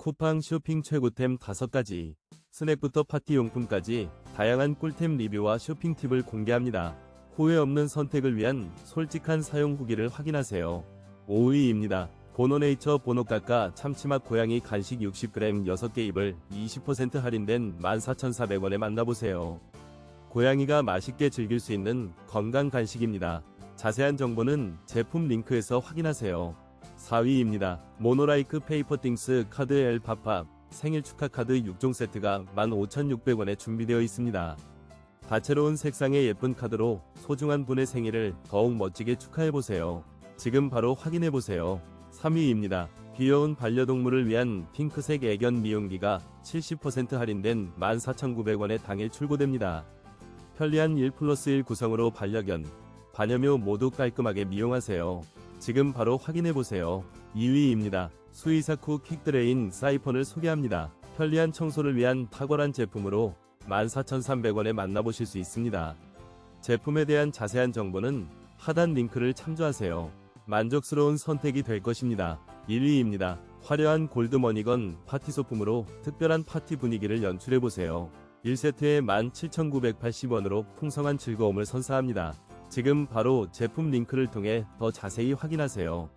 쿠팡 쇼핑 최고템 5가지, 스낵부터 파티용품까지 다양한 꿀템 리뷰와 쇼핑 팁을 공개합니다. 후회 없는 선택을 위한 솔직한 사용 후기를 확인하세요. 5위입니다. 보노네이처 보노카카 참치맛 고양이 간식 60g 6개 입을 20% 할인된 14,400원에 만나보세요. 고양이가 맛있게 즐길 수 있는 건강 간식입니다. 자세한 정보는 제품 링크에서 확인하세요. 4위입니다. 모노라이크 페이퍼띵스 카드 엘파팝 생일 축하 카드 6종 세트가 15,600원에 준비되어 있습니다. 다채로운 색상의 예쁜 카드로 소중한 분의 생일을 더욱 멋지게 축하해보세요. 지금 바로 확인해보세요. 3위입니다. 귀여운 반려동물을 위한 핑크색 애견 미용기가 70% 할인된 14,900원에 당일 출고됩니다. 편리한 1 플러스 1 구성으로 반려견, 반려묘 모두 깔끔하게 미용하세요. 지금 바로 확인해 보세요. 2위입니다. 수이사쿠 킥드레인 사이폰을 소개합니다. 편리한 청소를 위한 탁월한 제품으로 14,300원에 만나보실 수 있습니다. 제품에 대한 자세한 정보는 하단 링크를 참조하세요. 만족스러운 선택이 될 것입니다. 1위입니다. 화려한 골드머니건 파티 소품으로 특별한 파티 분위기를 연출해보세요. 1세트에 17,980원으로 풍성한 즐거움을 선사합니다. 지금 바로 제품 링크를 통해 더 자세히 확인하세요.